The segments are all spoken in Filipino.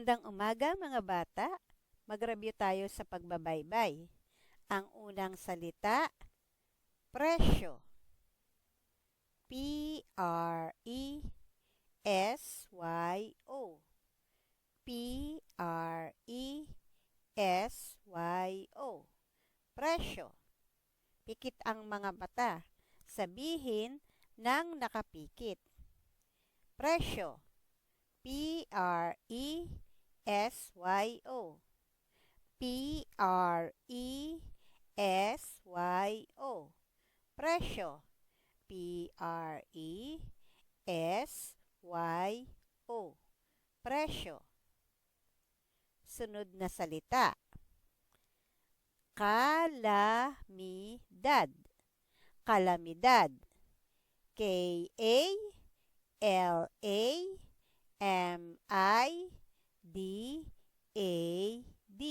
Magandang umaga mga bata. Mag-review tayo sa pagbabaybay. Ang unang salita, presyo. P-R-E-S-Y-O. P-R-E-S-Y-O. Presyo. Pikit ang mga mata. Sabihin ng nakapikit. Presyo. P-R-E-S-Y-O. P-R-E-S-Y-O. Presyo. P-R-E-S-Y-O. Presyo. Sunod na salita. Kalamidad. Kalamidad. K-A-L-A-M-I-D-A-D.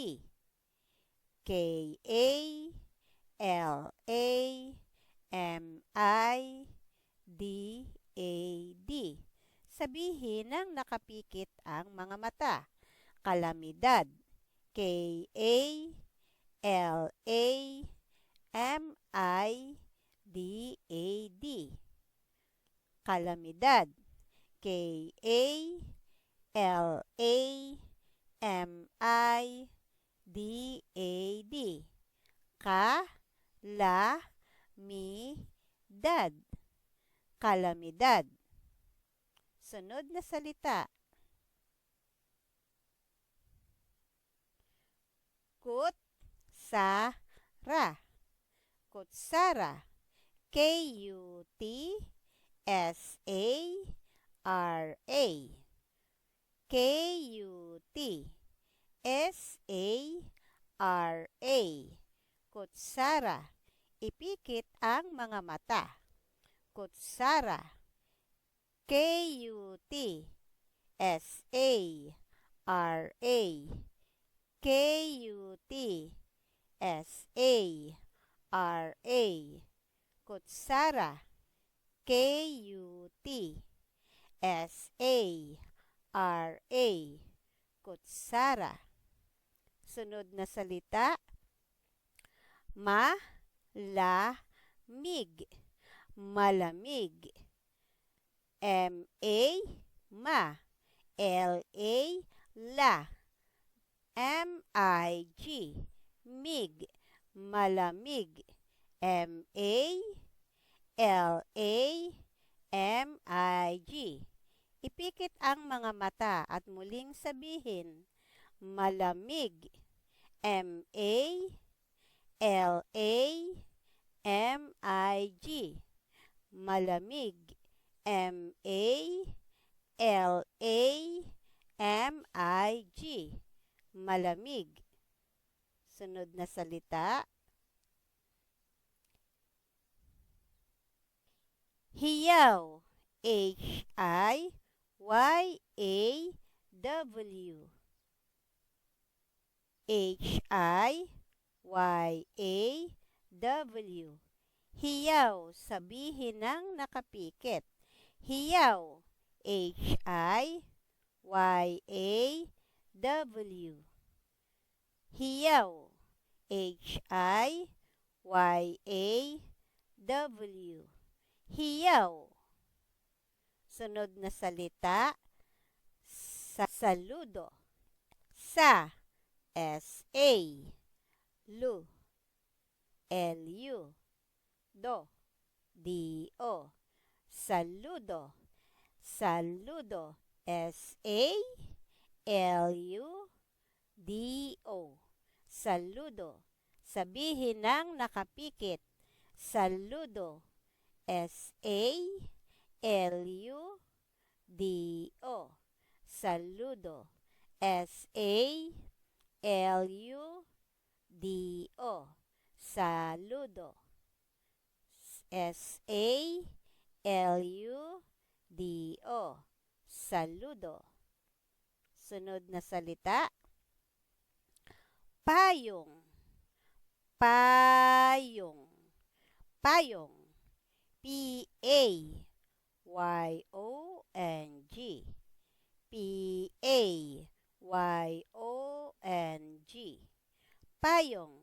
K-A-L-A-M-I-D-A-D. Sabihin ng nakapikit ang mga mata. Kalamidad. K-A-L-A-M-I-D-A-D. Kalamidad. K-A-L-A-M-I-D-A-D. Kalamidad. Kalamidad. Sunod na salita. Kutsara. Kutsara. K-U-T-S-A-R-A. K-U-T-S-A-R-A. Kutsara. Ipikit ang mga mata. Kutsara. K-U-T-S-A-R-A. K-U-T-S-A-R-A. Kutsara. K-U-T-S-A-R-A. Kutsara. Sunod na salita. Malamig. Malamig. M-A, ma. L-A, la. M-I-G, mig. Malamig. M-A, L-A, M-I-G. Ipikit ang mga mata at muling sabihin, malamig. M-A, L-A, M-I-G. Malamig. M-A, L-A, M-I-G. Malamig. Sunod na salita. Hiyaw. H-I-Y-A-W. H-I-Y-A-W. Hiyaw. Sabihin ng nakapikit. Hiyaw. H-I-Y-A-W. Hiyaw. H-I-Y-A-W. Hiyaw. Sunod na salita. Sa saludo. Sa. S-A. Lu. L-U. Do. D-O. Saludo. Saludo. S-A-L-U-D-O. Saludo. Sabihin ng nakapikit. Saludo. S-A-L-U-D-O. Saludo. S-A-L-U-D-O. Saludo. S-A-L-U-D-O. Saludo. Sunod na salita. Payong. Payong. Payong. P-A-Y-O-N-G. P-A-Y-O-N-G. Y-O-N-G. Payong.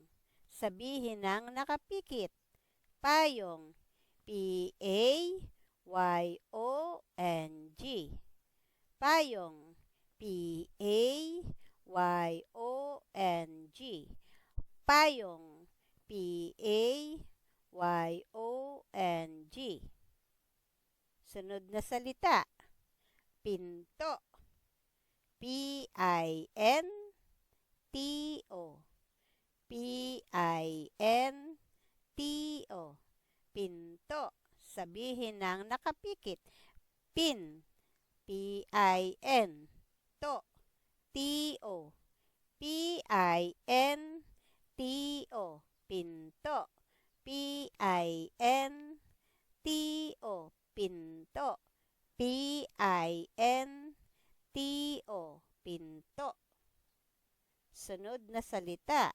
Sabihin ng nakapikit. Payong. P-A-Y-O-N-G. Payong. P-A-Y-O-N-G. Payong. P-A-Y-O-N-G. Sunod na salita. Pinto. P-I-N-T-O. P-I-N-T-O. Pinto. Sabihin ng nakapikit. Pin. P-I-N. To. T-O. P-I-N-T-O. Pinto. P-I-N-T-O. Pinto. P-I-N-T-O. Pinto. Sunod na salita.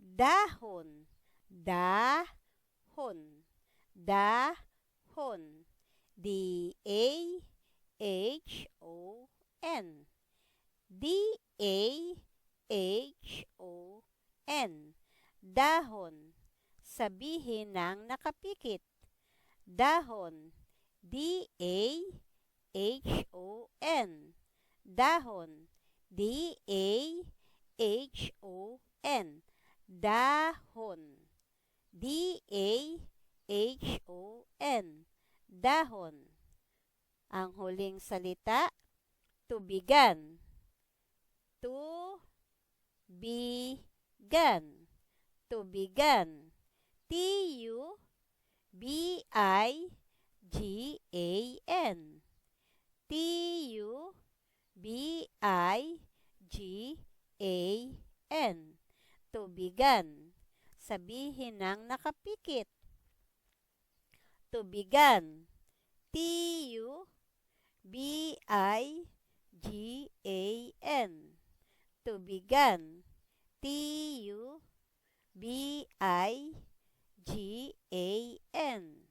Dahon. Dahon. Dahon. D-A-H-O-N. D-A-H-O-N. Dahon. Sabihin ng nakapikit. Dahon. D-A-H-O-N. Dahon. D-A-H-O-N. Dahon. D-A-H-O-N. Dahon. Ang huling salita, tubigan. Tu-bi-gan. Tubigan. T-U-B-I-G-A-N. T-U-B-I-G-A-N. Tubigan. Sabihin ng nakapikit. Tubigan. T-U-B-I-G-A-N. Tubigan. T-U-B-I-G-A-N. T A N.